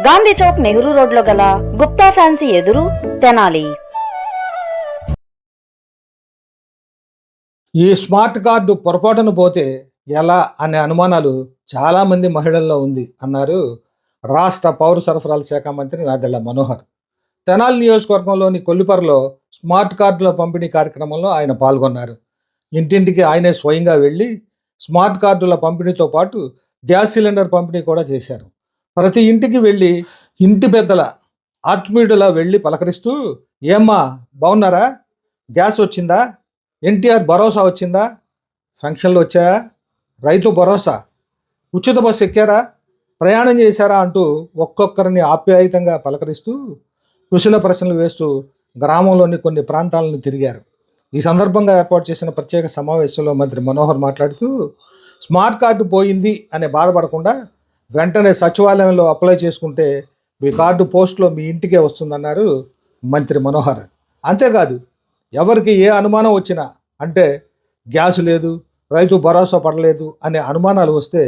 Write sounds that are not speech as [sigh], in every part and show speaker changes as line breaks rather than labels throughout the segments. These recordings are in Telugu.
గాంధీ చౌక్ నెహ్రూ రోడ్లో గల గుప్తా ఫ్యాన్సీ ఎదురు తెనాలి.
ఈ స్మార్ట్ కార్డు పొరపాటున పోతే ఎలా అనే అనుమానాలు చాలామంది మహిళల్లో ఉంది అన్నారు రాష్ట్ర పౌర సరఫరాల శాఖ మంత్రి నాదెళ్ళ మనోహర్. తెనాలి నియోజకవర్గంలోని కొల్లిపరలో స్మార్ట్ కార్డుల పంపిణీ కార్యక్రమంలో ఆయన పాల్గొన్నారు. ఇంటింటికి ఆయనే స్వయంగా వెళ్ళి స్మార్ట్ కార్డుల పంపిణీతో పాటు గ్యాస్ సిలిండర్ పంపిణీ కూడా చేశారు. ప్రతి ఇంటికి వెళ్ళి ఇంటి పెద్దల ఆత్మీయుడిలా వెళ్ళి పలకరిస్తూ ఏమ్మా బాగున్నారా గ్యాస్ వచ్చిందా? ఎన్టీఆర్ భరోసా వచ్చిందా? ఫంక్షన్లు వచ్చాయా రైతు భరోసా? ఉచిత బస్సు ఎక్కారా? ప్రయాణం చేశారా? అంటూ ఒక్కొక్కరిని ఆప్యాయతంగా పలకరిస్తూ కుశల ప్రశ్నలు వేస్తూ గ్రామంలోని కొన్ని ప్రాంతాలను తిరిగారు. ఈ సందర్భంగా ఏర్పాటు చేసిన ప్రత్యేక సమావేశంలో మంత్రి మనోహర్ మాట్లాడుతూ స్మార్ట్ కార్డు పోయింది అనే బాధపడకుండా వెంటనే సచివాలయంలో అప్లై చేసుకుంటే మీ కార్డు పోస్ట్లో మీ ఇంటికే వస్తుందన్నారు మంత్రి మనోహర్. అంతేకాదు ఎవరికి ఏ అనుమానం వచ్చినా అంటే గ్యాస్ లేదు రైతు భరోసా పడలేదు అనే అనుమానాలు వస్తే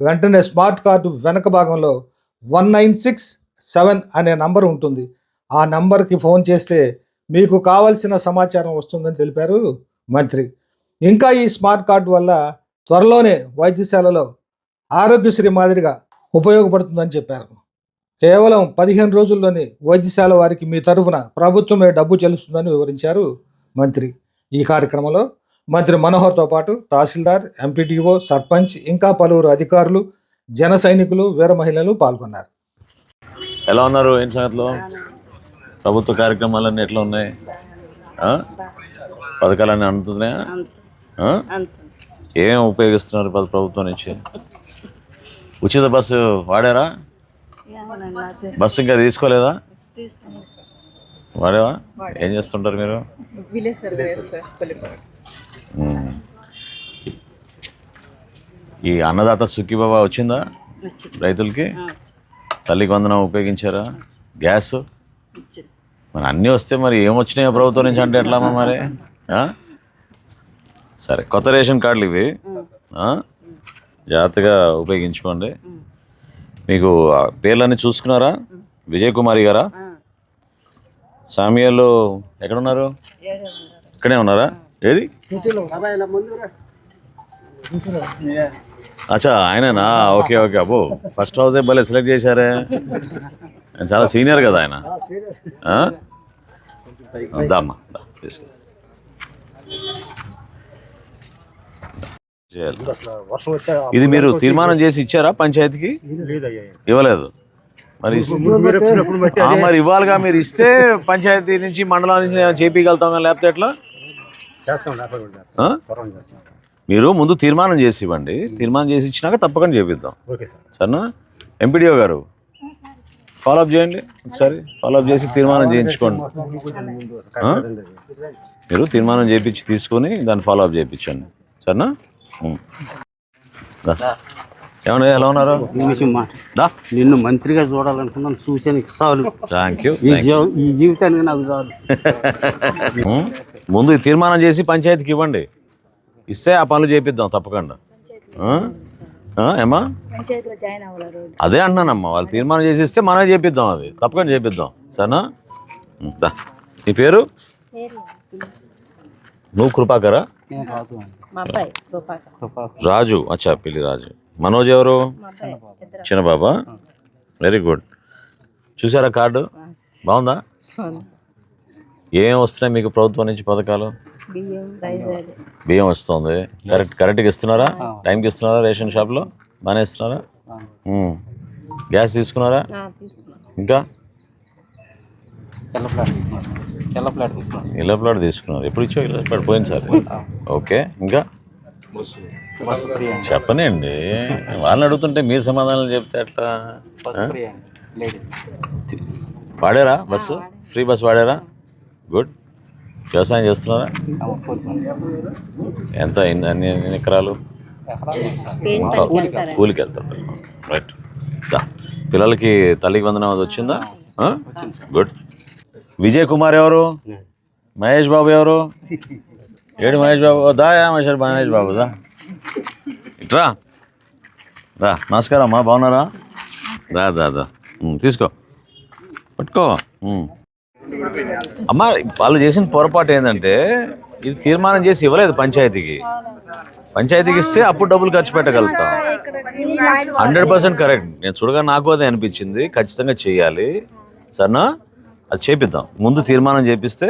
వెంటనే స్మార్ట్ కార్డు వెనక భాగంలో వన్ నైన్ సిక్స్ సెవెన్ అనే నంబర్ ఉంటుంది. ఆ నంబర్కి ఫోన్ చేస్తే మీకు కావలసిన సమాచారం వస్తుందని తెలిపారు మంత్రి. ఇంకా ఈ స్మార్ట్ కార్డు వల్ల త్వరలోనే వైద్యశాలలో ఆరోగ్యశ్రీ మాదిరిగా ఉపయోగపడుతుందని చెప్పారు. కేవలం పదిహేను రోజుల్లోనే వైద్యశాల వారికి మీ తరఫున ప్రభుత్వమే డబ్బు చెల్లిస్తుందని వివరించారు మంత్రి. ఈ కార్యక్రమంలో మంత్రి మనోహర్తో పాటు తహసీల్దార్ ఎంపీడీఓ సర్పంచ్ ఇంకా పలువురు అధికారులు జన సైనికులు వీర మహిళలు పాల్గొన్నారు.
ఎలా ఉన్నారు? ఏం సంగతిలో? ప్రభుత్వ కార్యక్రమాలన్నీ ఎట్లా ఉన్నాయి? పథకాలన్నీ అందుతున్నాయా? ఏమేమి ఉపయోగిస్తున్నారు ప్ర- ప్రభుత్వం నుంచి? ఉచిత బస్సు వాడారా? బస్సు ఇంకా తీసుకోలేదా? వాడేవా? ఏం చేస్తుంటారు మీరు. ఈ అన్నదాత సుఖీబాబా వచ్చిందా? రైతులకి? తల్లికి వందనం ఉపయోగించారా? గ్యాస్? మరి అన్నీ వస్తే మరి ఏమొచ్చినాయో ప్రభుత్వం నుంచి అంటే ఎట్లా మరి? సరే కొత్త రేషన్ కార్డులు ఇవి? జాగ్రత్తగా ఉపయోగించుకోండి. మీకు ఆ పేర్లన్నీ చూసుకున్నారా? విజయ్ కుమారి గారా? సామియాలు ఎక్కడున్నారు? ఇక్కడే ఉన్నారా? ఏది? అచ్చా ఆయననా? Okay okay. అబ్బో ఫస్ట్ హౌసే భలే సెలెక్ట్ చేశారే. ఆయన చాలా సీనియర్ కదా ఆయన. ఆ? దామ్మా దా, తీసుకో. ఇది మీరు తీర్మానం చేసి ఇచ్చారా పంచాయతీకి? ఇవ్వలేదు. మరి మరి ఇవ్వాలిగా మీరు ఇస్తే పంచాయతీ నుంచి మండలం నుంచి చేపించగలుగుతాం కానీ లేకపోతే ఎట్లా? మీరు ముందు తీర్మానం చేసి ఇవ్వండి. తీర్మానం చేసి ఇచ్చినాక తప్పకుండా చేపిద్దాం. సరేనా? ఎంపీడీఓ గారు ఫాలోఅప్ చేయండి. ఒకసారి ఫాలోఅప్ చేసి తీర్మానం చేయించుకోండి? మీరు తీర్మానం చేయించి తీసుకొని దాన్ని ఫాలోఅప్ చేయించండి. సరేనా. ఏమన్నా ఎలా ఉన్నారు? దా.
నిన్ను మంత్రిగా చూడాలనుకున్నాను చూసాను చాలు.
థ్యాంక్ యూ
ఈ జీవ- ఈ జీవితానికి నాకు చాలు? [laughs]
ముందు ఈ తీర్మానం చేసి పంచాయతీకి ఇవ్వండి. ఇస్తే ఆ పనులు చేపిద్దాం తప్పకుండా. ఆ? ఆ, ఏమా అదే అంటున్నానమ్మా. వాళ్ళు తీర్మానం చేసి ఇస్తే మనమే చేపిద్దాం అది. తప్పకుండా చేపిద్దాం. సరేనా? దా. నీ పేరు? నువ్వు కృపాకరా?
నేను రాదు అని.
రాజు అచ్చా పిల్లి రాజు. మనోజ్ ఎవరు? చిన్న బాబా వెరీ గుడ్ చూసారా కార్డు? బాగుందా? ఏం వస్తున్నాయి మీకు ప్రభుత్వం నుంచి పథకాలు? బియ్యం వస్తుంది. కరెక్ట్ కరెక్ట్గా ఇస్తున్నారా? టైంకి ఇస్తున్నారా రేషన్ షాప్లో? బాగానే ఇస్తున్నారా. గ్యాస్ తీసుకున్నారా? ఇంకా?
తెల్ల ప్లాట్
ఇళ్ళ తీసుకున్నారు. ఎప్పుడు ఇచ్చో ఇళ్ళ ప్లాట్ పోయింది సార్. ఓకే ఇంకా?
బస్సు ఫ్రీ అండి.
చెప్పనండి వాళ్ళని అడుగుతుంటే మీరు సమాధానాలు చెప్తే ఎట్లా?
బస్సు ఫ్రీ అండి లేడీస్.
వాడారా బస్సు? ఫ్రీ బస్ వాడారా? గుడ్. వ్యవసాయం చేస్తున్నారా? ఎంత అయింది అన్ని ఎన్ని ఎకరాలు? కూలికి వెళ్తారు? రైట్. దా. పిల్లలకి తల్లికి వందనం అది వచ్చిందా? గుడ్. విజయ్ కుమార్ ఎవరు మహేష్ బాబు ఎవరు? ఏడు మహేష్ బాబు. దా యా మహేష్ మహేష్ బాబు దా. ఇట్రా రా. నమస్కారం అమ్మా బాగున్నారా? రా దా దా. తీసుకో. పట్టుకో. అమ్మా వాళ్ళు చేసిన పొరపాటు ఏంటంటే ఇది తీర్మానం చేసి ఇవ్వలేదు పంచాయతీకి. పంచాయతీకి ఇస్తే అప్పుడు డబ్బులు ఖర్చు పెట్టగలుగుతాం. Hundred percent correct. నేను చూడగా నాకు అదే అనిపించింది. ఖచ్చితంగా చేయాలి. సరేనా? అది చేపిద్దాం. ముందు తీర్మానం చేపిస్తే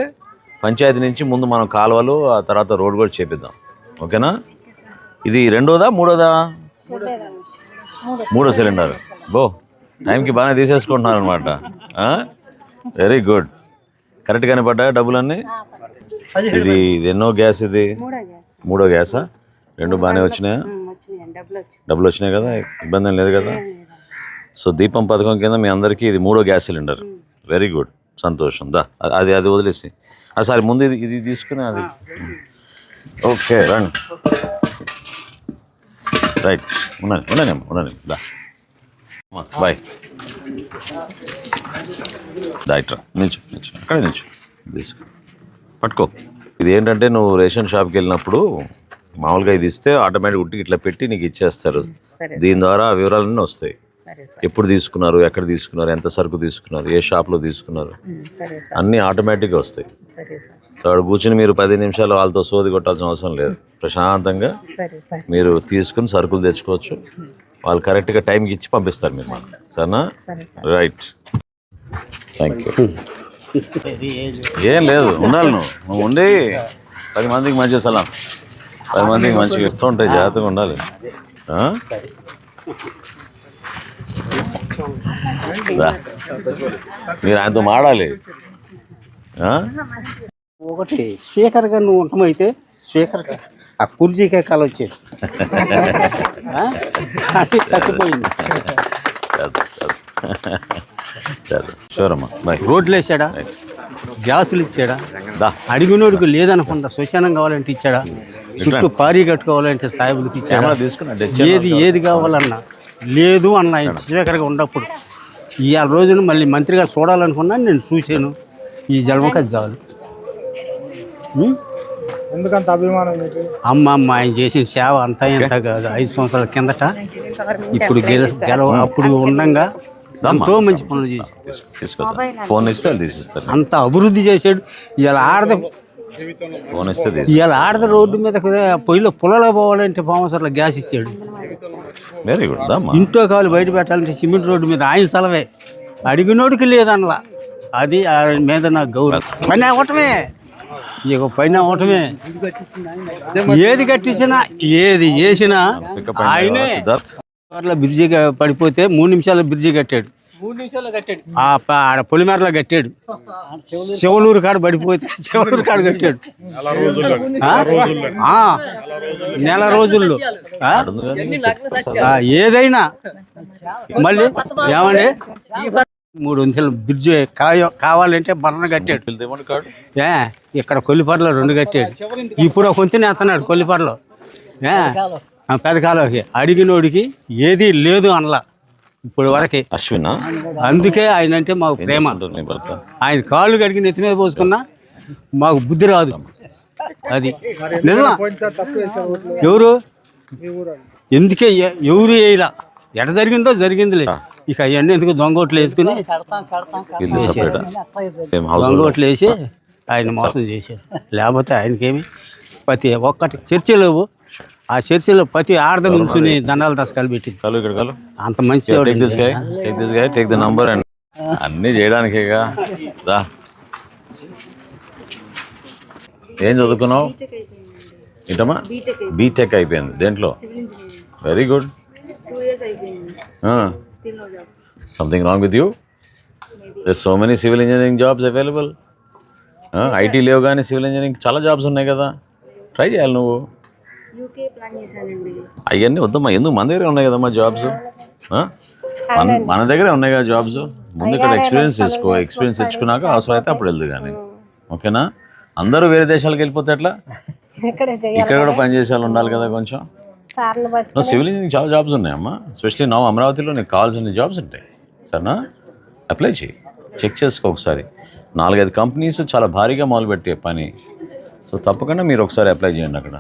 పంచాయతీ నుంచి ముందు మనం కాలువలు ఆ తర్వాత రోడ్ కూడా చేపిద్దాం. ఓకేనా? ఇది రెండోదా మూడోదా? మూడో సిలిండర్. బో టైంకి బాగానే తీసేసుకుంటున్నారు అనమాట వెరీ గుడ్ కరెక్ట్గానే పడ్డాయా డబ్బులన్నీ? ఇది ఇది ఎన్నో గ్యాస్ ఇది? మూడో గ్యాసా. రెండు బాగానే వచ్చినాయా? డబ్బులు వచ్చినాయి కదా? ఇబ్బంది లేదు కదా? సో దీపం పథకం కింద మీ అందరికీ ఇది మూడో గ్యాస్ సిలిండర్. వెరీ గుడ్ సంతోషం దా అది అది వదిలేసి. ఆ సారీ ముందు ఇది ఇది తీసుకుని అది. ఓకే రండి. రైట్. ఉన్నాను ఉన్నాను ఉన్నాను దా. బాయ్. దా ఇట్రా. నిల్చు నిల్చు. అక్కడే నిల్చు. తీసుకో. పట్టుకో. ఇది ఏంటంటే నువ్వు రేషన్ షాప్కి వెళ్ళినప్పుడు మామూలుగా ఇది ఇస్తే ఆటోమేటిక్ ఉట్టి ఇట్లా పెట్టి నీకు ఇచ్చేస్తారు. దీని ద్వారా ఆ వివరాలన్నీ వస్తాయి. ఎప్పుడు తీసుకున్నారు ఎక్కడ తీసుకున్నారు ఎంత సరుకు తీసుకున్నారు ఏ షాప్లో తీసుకున్నారు? అన్నీ ఆటోమేటిక్గా వస్తాయి. సో అక్కడ కూర్చుని మీరు పది నిమిషాలు వాళ్ళతో సోది కొట్టాల్సిన అవసరం లేదు. ప్రశాంతంగా మీరు తీసుకుని సరుకులు తెచ్చుకోవచ్చు. వాళ్ళు కరెక్ట్గా టైంకి ఇచ్చి పంపిస్తారు మీరు మాకు. సరేనా? రైట్. థ్యాంక్ యూ ఏం లేదు ఉండాలి నువ్వు. నువ్వు ఉండి పది మందికి మంచి సలాం. పది మందికి మంచిగా ఇస్తూ ఉంటాయి జాగ్రత్తగా ఉండాలి. మీరు ఆయనతో మాడాలి?
ఒకటి స్పీకర్గా నువ్వు ఉండమైతే స్పీకర్ ఆ కుర్చీకే కాలు వచ్చేది? అది తగ్గిపోయింది రోడ్లు వేసాడా? గ్యాసులు ఇచ్చాడా? అడిగినోడికి లేదనకుండా శ్మశానం కావాలంటే ఇచ్చాడా? చుట్టూ పారీ కట్టుకోవాలంటే సాయిబులకి ఇచ్చాడా? ఏది ఏది కావాలన్నా. లేదు అన్న ఆయన స్పీకర్గా ఉన్నప్పుడు. ఈ ఆ రోజున మళ్ళీ మంత్రిగా చూడాలనుకున్నాను నేను చూశాను. ఈ జన్మక చాలు?
ఎందుకంత అభిమానం
అమ్మ అమ్మ ఆయన చేసిన సేవ అంతా ఎంత కాదు ఐదు సంవత్సరాల కిందట. ఇప్పుడు గెల గెలవ అప్పుడు ఉండంగా ఎంతో మంచి పనులు చేశాడు.
తీసుకో ఫోన్ ఇస్తే
అంత అభివృద్ధి చేశాడు. ఇలా ఆడద ఇలా ఆడద రోడ్డు మీద పొయ్యిలో పొలలో పోవాలంటే పామసర్ల గ్యాస్ ఇచ్చాడు.
వెరీ గుడ్
ఇంట్లో కావాలి బయట పెట్టాలంటే సిమెంట్ రోడ్డు మీద ఆయన సెలవే. అడిగినోడికి లేదనలా. అది ఆయన మీద నాకు గౌరవం. పైన అవటమే ఇక పైన అవటమే ఏది కట్టించినా ఏది చేసినా ఆయనే బ్రిడ్జి పడిపోతే మూడు నిమిషాల్లో బ్రిడ్జి కట్టాడు. ఆడ పొలిమేరలో కట్టాడు. శివలూరు కాడ పడిపోతే శివలూరు కాడ కట్టాడు. ఆ? ఆ, నెల రోజుల్లో. ఏదైనా. మళ్ళీ ఏమండి? మూడు వందల బ్రిడ్జి కాయ కావాలంటే బర్ణ కట్టాడు. ఏ ఇక్కడ కొల్లిపరలో రెండు కట్టాడు. ఇప్పుడు ఒక వంతుని ఎత్తన్నాడు కొల్లిపరలో కాలువకి అడిగినోడికి ఏది లేదు అనలా ఇప్పుడు వరకే.
అశ్వినా?
అందుకే ఆయన అంటే మాకు ప్రేమ. ఆయన కాళ్ళు కడిగి నెత్తి మీద పోసుకున్నా మాకు బుద్ధి రాదు. అది. నిజమా? ఎవరు? ఎందుకే ఎవరు వేయలా ఎట జరిగిందో జరిగిందిలే. ఇక అవన్నీ ఎందుకు దొంగోట్లు వేసుకుని దొంగోట్లు వేసి ఆయన మోసం చేశారు లేకపోతే ఆయనకేమి? ప్రతి ఒక్కటి చర్చిలో ఆ చర్చిలో ప్రతి ఆడద నుంచుని దండాలు దశకాలు పెట్టింది
కలు ఇక్కడ కలు
అంత మంచి
take this guy take this guy take the number and అన్నీ చేయడానికేగా దా. ఏం చదువుకున్నావు? ఏంటమ్మా? బీటెక్ అయిపోయింది. దేంట్లో? Very good something wrong with you there so many civil engineering jobs available IT లేవు కానీ సివిల్ ఇంజనీరింగ్ చాలా జాబ్స్ ఉన్నాయి కదా. ట్రై చేయాలి నువ్వు.
యూకే ప్లాన్ చేశానండి.
అవన్నీ వద్దమ్మా ఎందుకు? మన దగ్గర ఉన్నాయి కదమ్మా జాబ్స్ మన మన దగ్గరే ఉన్నాయి కదా జాబ్స్ ముందు ఇక్కడ ఎక్స్పీరియన్స్ తెచ్చుకో ఎక్స్పీరియన్స్ తెచ్చుకున్నాక అవసరం అయితే అప్పుడు వెళ్దు కానీ. ఓకేనా? అందరూ వేరే దేశాలకు వెళ్ళిపోతే ఎట్లా?
ఇక్కడే
కూడా పని చేసే వాళ్ళు ఉండాలి కదా కొంచెం. సివిల్ ఇంజనీరింగ్ చాలా జాబ్స్ ఉన్నాయమ్మా. ఎస్పెషలీ నా అమరావతిలో నీకు కావాల్సిన జాబ్స్ ఉంటాయి. సరేనా? అప్లై చేయి. చెక్ చేసుకో ఒకసారి. నాలుగైదు కంపెనీస్ చాలా భారీగా మొదలుపెట్టే పని. సో తప్పకుండా మీరు ఒకసారి అప్లై చేయండి అక్కడ.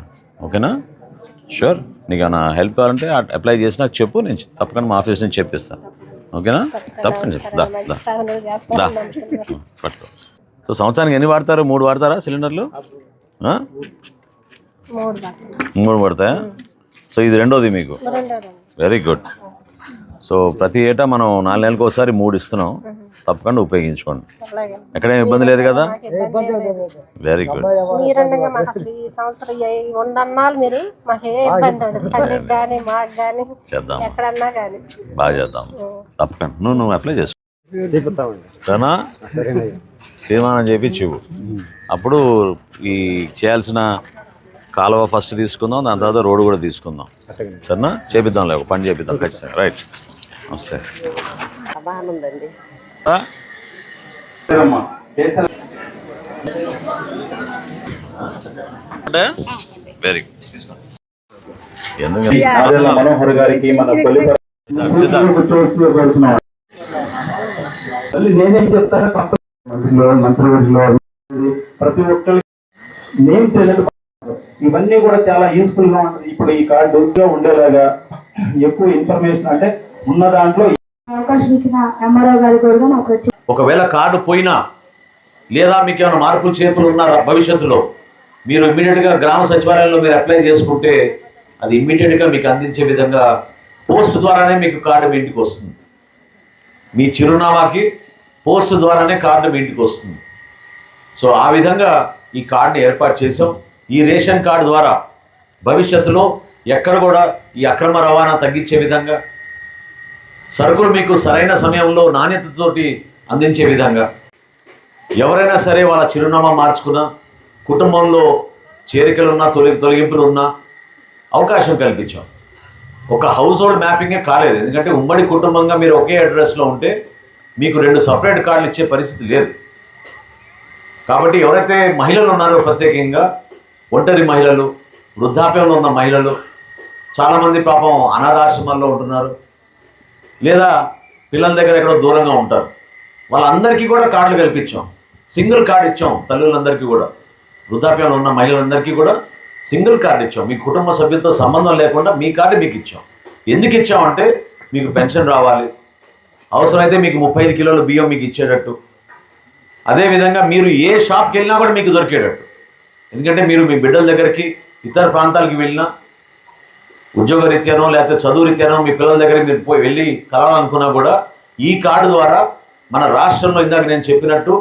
ఓకేనా? షూర్ నీకు ఏమైనా హెల్ప్ కావాలంటే అప్లై చేసి నాకు చెప్పు నేను తప్పకుండా మా ఆఫీస్ నుంచి చెప్పిస్తాను. ఓకేనా? తప్పకుండా చెప్పు. దా దా.
పనులు చేస్తా
దా. పట్టుకో. సో సంవత్సరానికి ఎన్ని వాడతారు? మూడు వాడతారా సిలిండర్లు?
మూడు
పడతాయా? సో ఇది రెండోది మీకు. వెరీ గుడ్ సో ప్రతి ఏటా మనం నాలుగు నెలలకు ఒకసారి మూడు ఇస్తున్నాం. తప్పకుండా ఉపయోగించుకోండి. ఎక్కడేం ఇబ్బంది లేదు కదా? వెరీ గుడ్ చేద్దాం. బాగా చేద్దాం. తప్పకుండా. నువ్వు నువ్వు అప్లై చేసుకో సరేనా? తీర్మానం చేయించి ఇవ్వు. అప్పుడు ఈ చేయాల్సిన కాలువ ఫస్ట్ తీసుకుందాం దాని తర్వాత రోడ్డు కూడా తీసుకుందాం. సరేనా? చేపిద్దాంలే ఒక పని చేపిద్దాం. ఖచ్చితంగా. రైట్ వస్తే
బాగుందండి.
వెరీ గుడ్
మనోహర్ గారికి మన నేనేం చెప్తాను? మంత్రివర్గంలో ప్రతి ఒక్కరికి నేమ్స్ ఇవన్నీ కూడా చాలా యూస్ఫుల్గా ఉంటుంది ఇప్పుడు ఈ కార్డు ఉండేలాగా ఎక్కువ ఇన్ఫర్మేషన్ అంటే ఉన్న దాంట్లో
అవకాశం ఇచ్చిన ఎంఆర్ఓ గారికి కూడా నాకు వచ్చి
ఒకవేళ కార్డు పోయినా లేదా మీకు ఏమైనా మార్పులు చేర్పులు ఉన్నారా భవిష్యత్తులో? మీరు ఇమ్మీడియట్గా గ్రామ సచివాలయంలో మీరు అప్లై చేసుకుంటే అది ఇమ్మీడియట్గా మీకు అందించే విధంగా పోస్ట్ ద్వారానే మీకు కార్డు మీ ఇంటికి వస్తుంది. మీ చిరునామాకి పోస్ట్ ద్వారానే కార్డు మీ ఇంటికి వస్తుంది. సో ఆ విధంగా ఈ కార్డుని ఏర్పాటు చేసాం ఈ రేషన్ కార్డు ద్వారా భవిష్యత్తులో ఎక్కడ కూడా ఈ అక్రమ రవాణా తగ్గించే విధంగా సరుకులు మీకు సరైన సమయంలో నాణ్యతతోటి అందించే విధంగా. ఎవరైనా సరే వాళ్ళ చిరునామా మార్చుకున్నా కుటుంబంలో చేరికలున్నా తొలి తొలగింపులు ఉన్నా అవకాశం కల్పించాం. ఒక హౌస్ హోల్డ్ మ్యాపింగే కాలేదు. ఎందుకంటే ఉమ్మడి కుటుంబంగా మీరు ఒకే అడ్రస్లో ఉంటే మీకు రెండు సపరేట్ కార్డులు ఇచ్చే పరిస్థితి లేదు. కాబట్టి ఎవరైతే మహిళలు ఉన్నారో ప్రత్యేకంగా ఒంటరి మహిళలు వృద్ధాప్యంలో ఉన్న మహిళలు చాలామంది పాపం అనాథాశ్రమాల్లో ఉంటున్నారు. లేదా పిల్లల దగ్గర ఎక్కడో దూరంగా ఉంటారు. వాళ్ళందరికీ కూడా కార్డులు కల్పించాం. సింగిల్ కార్డు ఇచ్చాం తల్లులందరికీ కూడా. వృద్ధాప్యంలో ఉన్న మహిళలందరికీ కూడా సింగిల్ కార్డు ఇచ్చాం. మీ కుటుంబ సభ్యులతో సంబంధం లేకుండా మీ కార్డు మీకు ఇచ్చాం. ఎందుకు ఇచ్చామంటే మీకు పెన్షన్ రావాలి. అవసరమైతే మీకు ముప్పై ఐదు కిలోల బియ్యం మీకు ఇచ్చేటట్టు. అదేవిధంగా మీరు ఏ షాప్కి వెళ్ళినా కూడా మీకు దొరికేటట్టు. ఎందుకంటే మీరు మీ బిడ్డల దగ్గరికి ఇతర ప్రాంతాలకి వెళ్ళినా ఉద్యోగ రీత్యానో లేకపోతే చదువు రీత్యానో మీ పిల్లల దగ్గర మీరు పోయి వెళ్ళి కలాలనుకున్నా కూడా ఈ కార్డు ద్వారా మన రాష్ట్రంలో ఇందాక నేను చెప్పినట్టు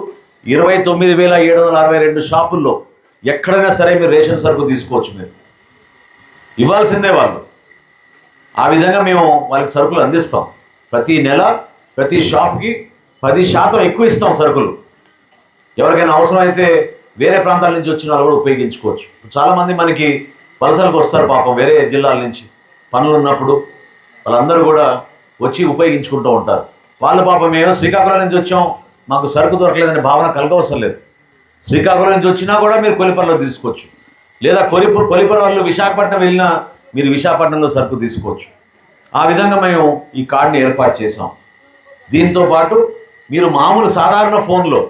ఇరవై తొమ్మిది వేల ఏడు వందల అరవై రెండు షాపుల్లో ఎక్కడైనా సరే మీరు రేషన్ సరుకు తీసుకోవచ్చు మీరు. ఇవ్వాల్సిందే వాళ్ళు. ఆ విధంగా మేము వాళ్ళకి సరుకులు అందిస్తాం. ప్రతి నెల ప్రతి షాప్కి పది శాతం ఎక్కువ ఇస్తాం సరుకులు. ఎవరికైనా అవసరం అయితే వేరే ప్రాంతాల నుంచి వచ్చిన వాళ్ళు కూడా ఉపయోగించుకోవచ్చు. చాలామంది మనకి వలసలకు వస్తారు పాపం వేరే జిల్లాల నుంచి. పనులు ఉన్నప్పుడు వాళ్ళందరూ కూడా వచ్చి ఉపయోగించుకుంటూ ఉంటారు. వాళ్ళ పాపం మేము శ్రీకాకుళం నుంచి వచ్చాం. మాకు సరుకు దొరకలేదనే భావన కలగవసరం లేదు. శ్రీకాకుళం నుంచి వచ్చినా కూడా మీరు కొలిపరలో తీసుకోవచ్చు. లేదా కొలిప కొలిపర వాళ్ళు విశాఖపట్నం వెళ్ళినా మీరు విశాఖపట్నంలో సరుకు తీసుకోవచ్చు. ఆ విధంగా మేము ఈ కార్డుని ఏర్పాటు చేసాం దీంతో పాటు మీరు మామూలు సాధారణ ఫోన్లో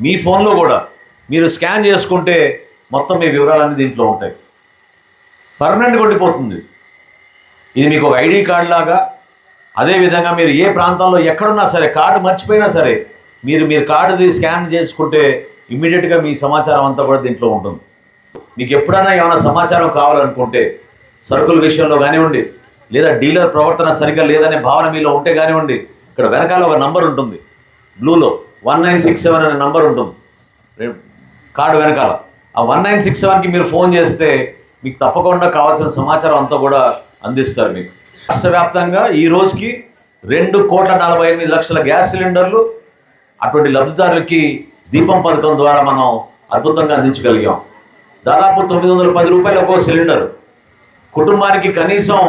మీ ఫోన్లో కూడా మీరు స్కాన్ చేసుకుంటే మొత్తం మీ వివరాలన్నీ దీంట్లో ఉంటాయి. పర్మనెంట్గా ఉండిపోతుంది ఇది మీకు ఒక ఐడి కార్డు లాగా. అదేవిధంగా మీరు ఏ ప్రాంతంలో ఎక్కడున్నా సరే కార్డు మర్చిపోయినా సరే మీరు మీరు కార్డుది స్కాన్ చేసుకుంటే ఇమ్మీడియట్గా మీ సమాచారం అంతా కూడా దీంట్లో ఉంటుంది. మీకు ఎప్పుడైనా ఏమైనా సమాచారం కావాలనుకుంటే సరుకుల విషయంలో కానివ్వండి లేదా డీలర్ ప్రవర్తన సరిగ్గా లేదనే భావన మీలో ఉంటే కానివ్వండి ఇక్కడ వెనకాల ఒక నంబర్ ఉంటుంది. బ్లూలో వన్ నైన్ సిక్స్ సెవెన్ అనే నంబర్ ఉంటుంది. కార్డు వెనకాల. ఆ వన్ నైన్ సిక్స్ సెవెన్కి మీరు ఫోన్ చేస్తే మీకు తప్పకుండా కావాల్సిన సమాచారం అంతా కూడా అందిస్తారు మీకు. రాష్ట్ర వ్యాప్తంగా ఈ రోజుకి రెండు కోట్ల నలభై ఎనిమిది లక్షల గ్యాస్ సిలిండర్లు అటువంటి లబ్ధిదారులకి దీపం పథకం ద్వారా మనం అద్భుతంగా అందించగలిగాం. దాదాపు తొమ్మిది వందల పది రూపాయలు ఒక్కో సిలిండర్. కుటుంబానికి కనీసం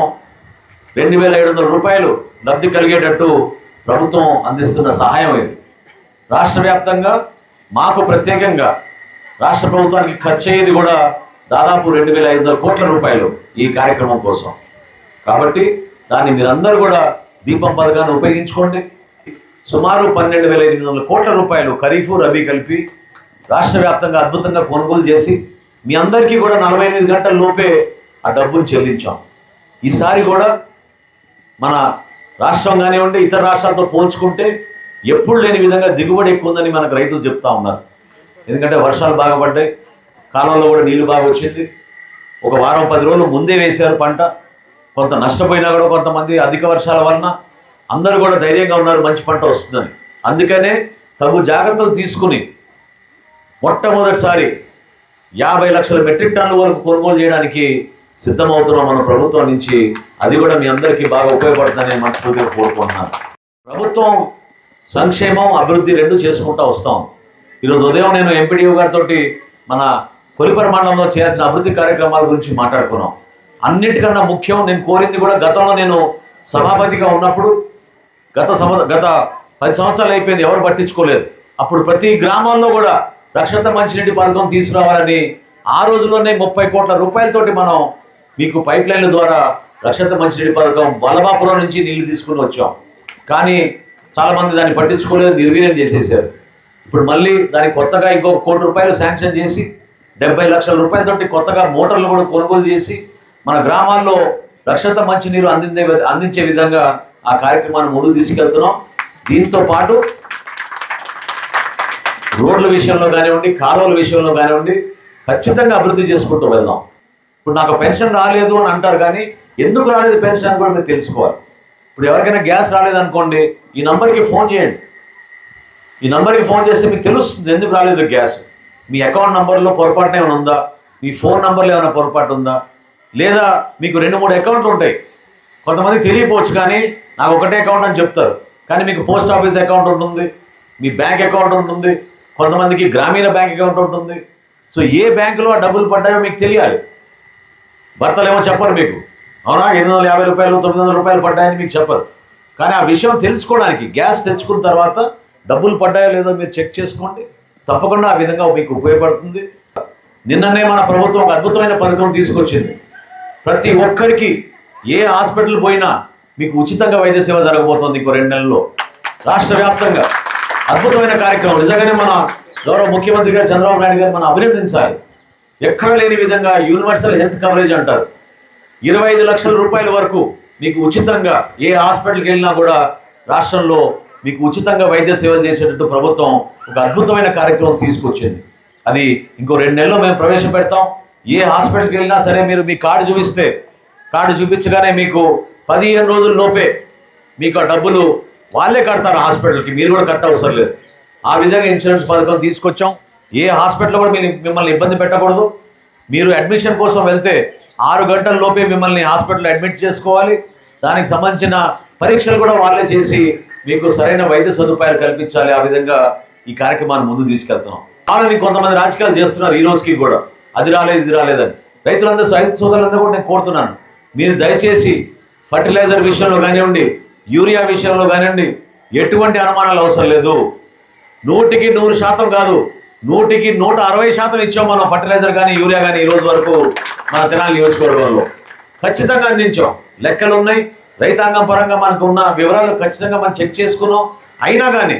రెండు వేల ఏడు వందల రూపాయలు లబ్ధి కలిగేటట్టు ప్రభుత్వం అందిస్తున్న సహాయం ఇది. రాష్ట్ర వ్యాప్తంగా మాకు ప్రత్యేకంగా రాష్ట్ర ప్రభుత్వానికి ఖర్చు అయ్యేది కూడా దాదాపు రెండు వేల ఐదు వందల కోట్ల రూపాయలు ఈ కార్యక్రమం కోసం. కాబట్టి దాన్ని మీరందరూ కూడా దీపం పథకాన్ని ఉపయోగించుకోండి. సుమారు పన్నెండు వేల ఎనిమిది వందల కోట్ల రూపాయలు ఖరీఫ్ రబీ కలిపి రాష్ట్ర వ్యాప్తంగా అద్భుతంగా కొనుగోలు చేసి మీ అందరికీ కూడా నలభై ఎనిమిది గంటల లోపే ఆ డబ్బును చెల్లించాం. ఈసారి కూడా మన రాష్ట్రం కానివ్వండి ఇతర రాష్ట్రాలతో పోల్చుకుంటే ఎప్పుడు లేని విధంగా దిగుబడి ఎక్కువ ఉందని మనకు రైతులు చెప్తా ఉన్నారు. ఎందుకంటే వర్షాలు బాగా పడ్డాయి. కాలంలో కూడా నీళ్ళు బాగా వచ్చింది. ఒక వారం పది రోజులు ముందే వేశారు పంట. కొంత నష్టపోయినా కూడా కొంతమంది అధిక వర్షాల వలన అందరూ కూడా ధైర్యంగా ఉన్నారు మంచి పంట వస్తుందని. అందుకనే తగు జాగ్రత్తలు తీసుకుని మొట్టమొదటిసారి యాభై లక్షల మెట్రిక్ టన్నుల వరకు కొనుగోలు చేయడానికి సిద్ధమవుతున్నాం మన ప్రభుత్వం నుంచి. అది కూడా మీ అందరికీ బాగా ఉపయోగపడుతుందని మనస్ఫూర్తిగా కోరుకుంటున్నాను. ప్రభుత్వం సంక్షేమం అభివృద్ధి రెండు చేసుకుంటూ వస్తాం. ఈరోజు ఉదయం నేను ఎంపీడీఓ గారితో మన కొలిపర మండలంలో చేయాల్సిన అభివృద్ధి కార్యక్రమాల గురించి మాట్లాడుకున్నాం. అన్నిటికన్నా ముఖ్యం నేను కోరింది కూడా గతంలో నేను సభాపతిగా ఉన్నప్పుడు గత సంవ గత పది సంవత్సరాలు అయిపోయింది ఎవరు పట్టించుకోలేదు. అప్పుడు ప్రతి గ్రామంలో కూడా రక్షిత మంచినీటి పథకం తీసుకురావాలని ఆ రోజుల్లోనే ముప్పై కోట్ల రూపాయలతోటి మనం మీకు పైప్ లైన్ల ద్వారా రక్షిత మంచినీటి పథకం వల్లభాపురం నుంచి నీళ్ళు తీసుకుని వచ్చాం. కానీ చాలామంది దాన్ని పట్టించుకోలేదు నిర్వీర్యం చేసేసారు. ఇప్పుడు మళ్ళీ దానికి కొత్తగా ఇంకో కోటి రూపాయలు శాంక్షన్ చేసి డెబ్బై లక్షల రూపాయలతోటి కొత్తగా మోటార్లు కూడా కొనుగోలు చేసి మన గ్రామాల్లో రక్షత మంచినీరు అందిందే అందించే విధంగా ఆ కార్యక్రమాన్ని ముందుకు తీసుకెళ్తున్నాం. దీంతో పాటు రోడ్ల విషయంలో కానివ్వండి కాలువల విషయంలో కానివ్వండి ఖచ్చితంగా అభివృద్ధి చేసుకుంటూ వెళ్దాం. ఇప్పుడు నాకు పెన్షన్ రాలేదు అని అంటారు కానీ ఎందుకు రాలేదు పెన్షన్ అని కూడా మీరు తెలుసుకోవాలి. ఇప్పుడు ఎవరికైనా గ్యాస్ రాలేదనుకోండి ఈ నంబర్కి ఫోన్ చేయండి. ఈ నంబర్కి ఫోన్ చేస్తే మీకు తెలుస్తుంది ఎందుకు రాలేదు గ్యాస్. మీ అకౌంట్ నంబర్లో పొరపాటున ఏమైనా ఉందా? మీ ఫోన్ నంబర్లో ఏమైనా పొరపాటు ఉందా? లేదా మీకు రెండు మూడు అకౌంట్లు ఉంటాయి. కొంతమంది తెలియపోవచ్చు కానీ నాకు ఒకటే అకౌంట్ అని చెప్తారు. కానీ మీకు పోస్ట్ ఆఫీస్ అకౌంట్ ఉంటుంది మీ బ్యాంక్ అకౌంట్ ఉంటుంది కొంతమందికి గ్రామీణ బ్యాంక్ అకౌంట్ ఉంటుంది. సో ఏ బ్యాంకులో ఆ డబ్బులు పడ్డాయో మీకు తెలియాలి. భర్తలు ఏమో చెప్పరు మీకు. అవునా? ఎనిమిది వందల యాభై రూపాయలు తొమ్మిది వందల రూపాయలు పడ్డాయని మీకు చెప్పరు. కానీ ఆ విషయం తెలుసుకోవడానికి గ్యాస్ తెచ్చుకున్న తర్వాత డబ్బులు పడ్డాయో లేదో మీరు చెక్ చేసుకోండి. తప్పకుండా ఆ విధంగా మీకు ఉపయోగపడుతుంది. నిన్ననే మన ప్రభుత్వం ఒక అద్భుతమైన పథకం తీసుకొచ్చింది. ప్రతి ఒక్కరికి ఏ హాస్పిటల్ పోయినా మీకు ఉచితంగా వైద్య సేవ జరగబోతోంది ఇంకో రెండు నెలల్లో. రాష్ట్ర వ్యాప్తంగా. అద్భుతమైన కార్యక్రమం. నిజంగానే మన గౌరవ ముఖ్యమంత్రి గారు చంద్రబాబు నాయుడు గారు మనం అభినందించాలి. ఎక్కడ లేని విధంగా యూనివర్సల్ హెల్త్ కవరేజ్ అంటారు. ఇరవై ఐదు లక్షల రూపాయల వరకు మీకు ఉచితంగా ఏ హాస్పిటల్కి వెళ్ళినా కూడా రాష్ట్రంలో మీకు ఉచితంగా వైద్య సేవలు చేసేటట్టు ప్రభుత్వం ఒక అద్భుతమైన కార్యక్రమం తీసుకొచ్చింది. అది ఇంకో రెండు నెలల్లో మేము ప్రవేశపెడతాం ఏ హాస్పిటల్కి వెళ్ళినా సరే మీరు మీ కార్డు చూపిస్తే కార్డు చూపించగానే మీకు పదిహేను రోజుల లోపే మీకు ఆ డబ్బులు వాళ్ళే కడతారు హాస్పిటల్కి. మీరు కూడా కట్టవసరం లేదు. ఆ విధంగా ఇన్సూరెన్స్ పథకం తీసుకొచ్చాం. ఏ హాస్పిటల్ కూడా మీరు మిమ్మల్ని ఇబ్బంది పెట్టకూడదు. మీరు అడ్మిషన్ కోసం వెళ్తే ఆరు గంటల లోపే మిమ్మల్ని హాస్పిటల్లో అడ్మిట్ చేసుకోవాలి. దానికి సంబంధించిన పరీక్షలు కూడా వాళ్ళే చేసి మీకు సరైన వైద్య సదుపాయాలు కల్పించాలి ఆ విధంగా ఈ కార్యక్రమాన్ని ముందు తీసుకెళ్తున్నాం. వాళ్ళని కొంతమంది రాజకీయాలు చేస్తున్నారు ఈ రోజుకి కూడా. అది రాలేదు ఇది రాలేదని. రైతులందరూ రైతు సోదరులందరూ కూడా నేను కోరుతున్నాను. మీరు దయచేసి ఫర్టిలైజర్ విషయంలో కానివ్వండి యూరియా విషయంలో కానివ్వండి ఎటువంటి అనుమానాలు అవసరం లేదు. నూటికి నూరు శాతం కాదు నూటికి నూట అరవై శాతం ఇచ్చాం మనం ఫర్టిలైజర్ కానీ యూరియా కానీ ఈరోజు వరకు మన తినాలి నియోజకవర్గంలో. ఖచ్చితంగా అందించాం. లెక్కలు ఉన్నాయి రైతాంగం పరంగా మనకు ఉన్న వివరాలు ఖచ్చితంగా మనం చెక్ చేసుకున్నాం. అయినా కానీ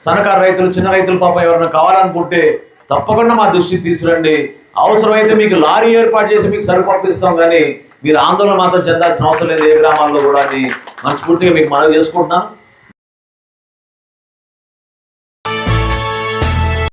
సన్నకారు రైతులు చిన్న రైతులు పాపం ఎవరైనా కావాలనుకుంటే తప్పకుండా మా దృష్టికి తీసుకురండి. అవసరమైతే మీకు లారీ ఏర్పాటు చేసి మీకు సరుకు పంపిస్తాం కానీ మీరు ఆందోళన మాత్రం చెందాల్సిన అవసరం లేదు ఏ గ్రామాల్లో కూడా అని మనస్ఫూర్తిగా మీకు మనవి చేసుకుంటున్నాను.